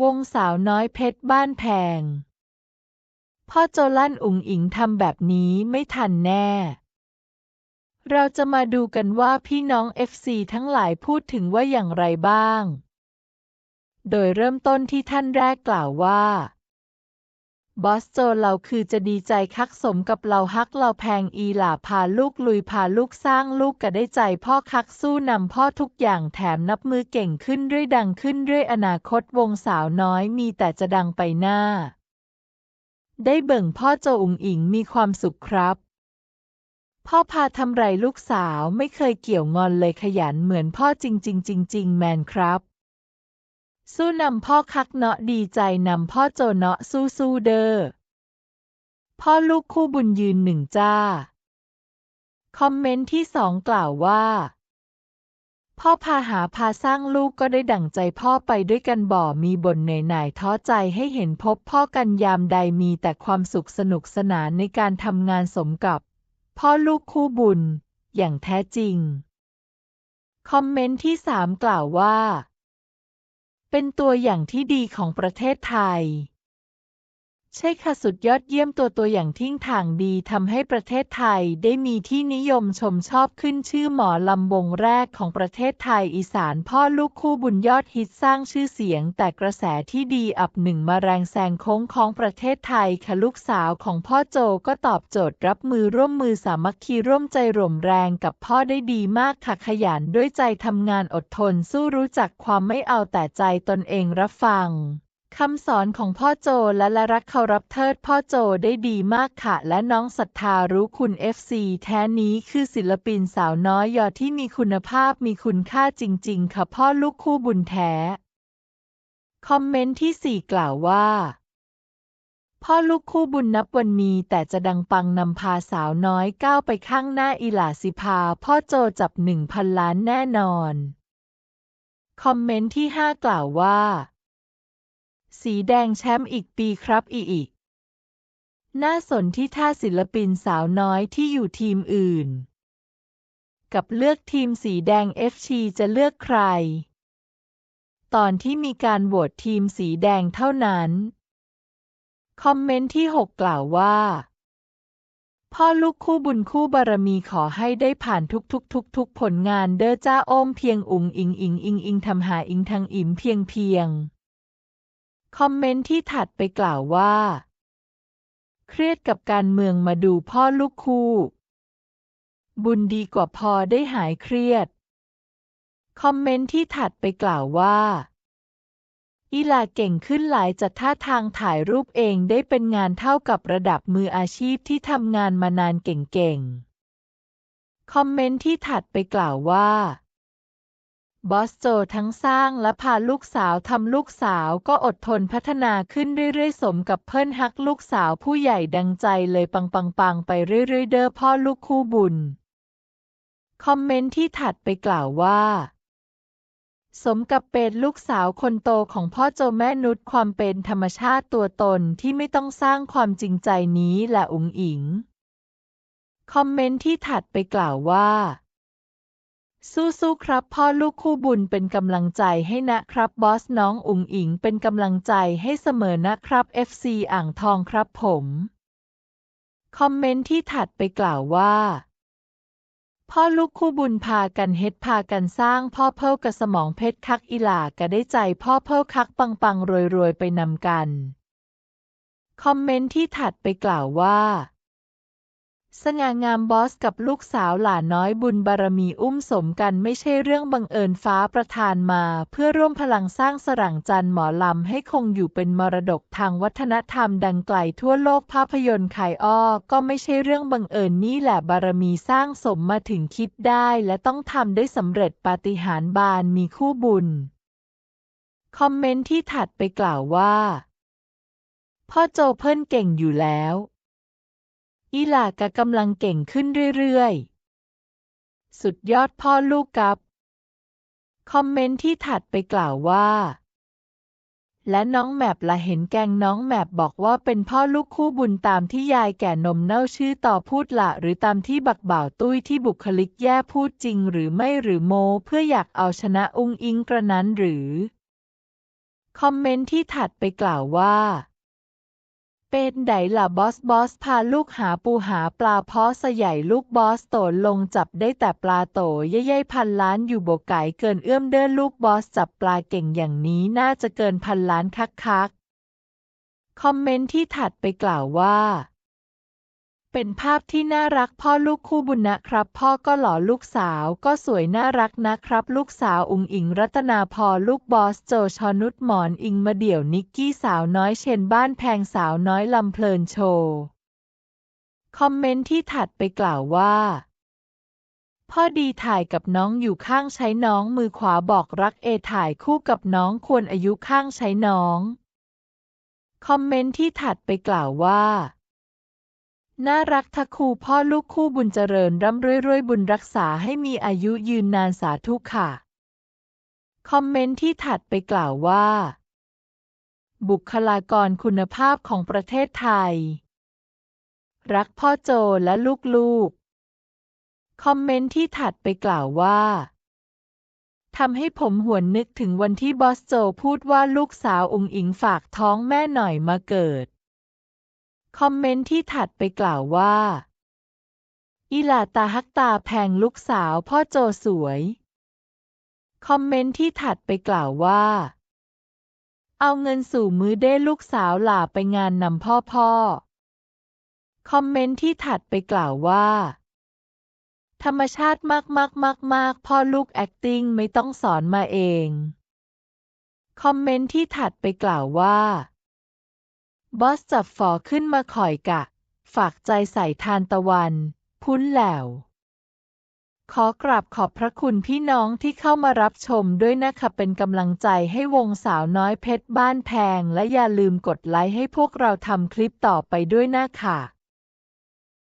วงสาวน้อยเพชรบ้านแพง พ่อโจลั่นอุ๋งอิงทำแบบนี้ไม่ทันแน่ เราจะมาดูกันว่าพี่น้องเอฟซีทั้งหลายพูดถึงว่าอย่างไรบ้าง โดยเริ่มต้นที่ท่านแรกกล่าวว่า บอสโจเราคือจะดีใจคักสมกับเราฮักเราแพงอีหล่าพาลูกลุยพาลูกสร้างลูกก็ได้ใจพ่อคักสู้นำพ่อทุกอย่างแถมนับมือเก่งขึ้นเรื่อยดังขึ้นเรื่อยอนาคตวงสาวน้อยมีแต่จะดังไปหน้า ได้เบิ่งพ่อโจอุงอิงมีความสุขครับ พ่อพาทำไรลูกสาวไม่เคยเกี่ยวงอนเลยขยันเหมือนพ่อจริงๆจริงๆแมนครับ สู้นำพ่อคักเนาะดีใจนำพ่อโจเนาะสู้สู้เด้อพ่อลูกคู่บุญยืนหนึ่งจ้า คอมเมนต์ที่สองกล่าวว่า พ่อพาหาพาสร้างลูกก็ได้ดั่งใจพ่อไปด้วยกันบ่ มีบ่นเหนื่อยหน่ายท้อใจให้เห็นพบพ่อกันยามใดมีแต่ความสุขสนุกสนานในการทำงานสมกับ พ่อลูกคู่บุญ อย่างแท้จริง คอมเมนต์ที่สามกล่าวว่า เป็นตัวอย่างที่ดีของประเทศไทย ใช่ค่ะสุดยอดเยี่ยมตัวตัวอย่างทิ้งทางดีทำให้ประเทศไทยได้มีที่นิยมชมชอบขึ้นชื่อหมอลำวงแรกของประเทศไทยอีสานพ่อลูกคู่บุญยอดฮิตสร้างชื่อเสียง แต่กระแสที่ดีอับหนึ่งมาแรงแซงโค้งของประเทศไทยค่ะลูกสาวของพ่อโจก็ตอบโจทย์รับมือร่วมมือสามัคคีร่วมใจร่วมแรงกับพ่อได้ดีมากค่ะขยันด้วยใจทำงานอดทนสู้รู้จักความไม่เอาแต่ใจตนเองรับฟัง คำสอนของพ่อโจและละรักเคารพเทิดพ่อโจได้ดีมากค่ะ และน้องศรัทธารู้คุณ FC แท้นี้คือศิลปินสาวน้อยยอดที่มีคุณภาพมีคุณค่าจริง ๆ ค่ะพ่อลูกคู่บุญแท้ คอมเมนต์ที่สี่กล่าวว่า พ่อลูกคู่บุญนับวันมีแต่จะดังปังนำพาสาวน้อยก้าวไปข้างหน้าอีหลาสิพา พ่อโจจับหนึ่งพันล้านแน่นอน คอมเมนต์ที่ห้ากล่าวว่า สีแดงแชมป์อีกปีครับอีอีกน่าสนที่ท่าศิลปินสาวน้อยที่อยู่ทีมอื่น กับเลือกทีมสีแดง FC จะเลือกใคร ตอนที่มีการโหวตทีมสีแดงเท่านั้น คอมเมนต์ที่ 6 กล่าวว่า พ่อลูกคู่บุญคู่บารมีขอให้ได้ผ่านทุกทุกทุกทุกผลงานเด้อจ้าโอมเพียงอุงอิงอิงอิงอิงทำหาอิงทางอิมเพียงเพียง คอมเมนต์ที่ถัดไปกล่าวว่า เครียดกับการเมืองมาดูพ่อลูกคู่ บุญดีกว่าพอได้หายเครียด คอมเมนต์ที่ถัดไปกล่าวว่า อีลาเก่งขึ้นหลายจัดท่าทางถ่ายรูปเองได้เป็นงานเท่ากับระดับมืออาชีพที่ทำงานมานานเก่งๆ คอมเมนต์ที่ถัดไปกล่าวว่า บอสโจทั้งสร้างและพาลูกสาวทำลูกสาวก็อดทนพัฒนาขึ้นเรื่อยๆ สมกับเพิ่นฮักลูกสาวผู้ใหญ่ดังใจเลยปังๆ ๆ ไปเรื่อยๆ เด้อพ่อลูกคู่บุญ คอมเมนต์ที่ถัดไปกล่าวว่า สมกับเป็นลูกสาวคนโตของพ่อโจแม่นุชความเป็นธรรมชาติตัวตนที่ไม่ต้องสร้างความจริงใจนี้แหละอุ๋งอิง คอมเมนต์ที่ถัดไปกล่าวว่า สู้ๆ ครับพ่อลูกคู่บุญเป็นกำลังใจให้นะครับบอสน้องอุ๋งอิงเป็นกำลังใจให้เสมอนะครับ FC อ่างทองครับผม คอมเมนต์ที่ถัดไปกล่าวว่า พ่อลูกคู่บุญพากันเฮ็ดพากันสร้างพ่อเพิ่กระสมองเพชรคักอีหลากะได้ใจพ่อเพิ่คักปังปังรวยรวยๆไปนำกัน คอมเมนต์ที่ถัดไปกล่าวว่า สง่างามบอสกับลูกสาวหลานน้อยบุญบารมีอุ้มสมกันไม่ใช่เรื่องบังเอิญฟ้าประทานมา เพื่อร่วมพลังสร้างสรั่งจันหมอลำให้คงอยู่เป็นมรดกทางวัฒนธรรมดังไกลทั่วโลกภาพยนตร์ขายอ้อ ก็ไม่ใช่เรื่องบังเอิญนี่แหละบารมีสร้างสมมาถึงคิดได้และต้องทำได้สำเร็จปาฏิหาริย์บานมีคู่บุญ คอมเมนต์ที่ถัดไปกล่าวว่า พ่อโจเพิ่นเก่งอยู่แล้ว อีหลากะกำลังเก่งขึ้นเรื่อยๆ สุดยอดพ่อลูกกับ คอมเมนต์ที่ถัดไปกล่าวว่า และน้องแมปละเห็นแกงน้องแมปบอกว่าเป็นพ่อลูกคู่บุญตามที่ยายแก่นมเน่าชื่อต่อพูดละหรือตามที่บักบ่าวตุ้ยที่บุคลิกแย่พูดจริงหรือไม่หรือโม เพื่ออยากเอาชนะอุ้งอิงกระนั้นหรือ คอมเมนต์ที่ถัดไปกล่าวว่า เป็นไดล่ะบอสบอสพาลูกหาปูหาปลาเพาะสใหญ่ลูกบอสโตนลงจับได้แต่ปลาโตเย่ๆพันล้านอยู่โบกไก่เกินเอื้อมเดินลูกบอสจับปลาเก่งอย่างนี้น่าจะเกินพันล้านคักๆคอมเมนต์ที่ถัดไปกล่าวว่า เป็นภาพที่น่ารักพ่อลูกคู่บุญนะครับ พ่อก็หล่อลูกสาวก็สวยน่ารักนะครับ ลูกสาวอุ๋งอิงรัตนาพรลูกบอสโจชอนุชหมอนอิงมาเดี่ยวนิกกี้สาวน้อยเชนบ้านแพงสาวน้อยลำเพลินโชว์คอมเมนต์ที่ถัดไปกล่าวว่า พ่อดีถ่ายกับน้องอยู่ข้างใช้น้องมือขวาบอกรักเอถ่ายคู่กับน้องควรอายุข้างใช้น้อง คอมเมนต์ที่ถัดไปกล่าวว่า น่ารักทักคู่พ่อลูกคู่บุญเจริญร่ำรวยรวยบุญรักษาให้มีอายุยืนนานสาธุค่ะ คอมเมนต์ที่ถัดไปกล่าวว่า บุคลากรคุณภาพของประเทศไทย รักพ่อโจและลูกๆ คอมเมนต์ที่ถัดไปกล่าวว่าทำให้ผมหวนนึกถึงวันที่บอสโจพูดว่าลูกสาวอุงอิงฝากท้องแม่หน่อยมาเกิด คอมเมนต์ที่ถัดไปกล่าวว่าอีหลาตาฮักตาแพงลูกสาวพ่อโจสวย คอมเมนต์ที่ถัดไปกล่าวว่า เอาเงินสู่มือได้ลูกสาวหล่าไปงานนำพ่อพ่อ คอมเมนต์ที่ถัดไปกล่าวว่า ธรรมชาติมากมากมากมากพ่อลูก acting ไม่ต้องสอนมาเอง คอมเมนต์ที่ถัดไปกล่าวว่า บอสจับฝอขึ้นมาข่อยกะ ฝากใจใส่ทานตะวัน พุ้นแหลวขอกราบขอบพระคุณพี่น้องที่เข้ามารับชมด้วยนะคะเป็นกำลังใจให้วงสาวน้อยเพชรบ้านแพง และอย่าลืมกดไลค์ให้พวกเราทำคลิปต่อไปด้วยนะคะ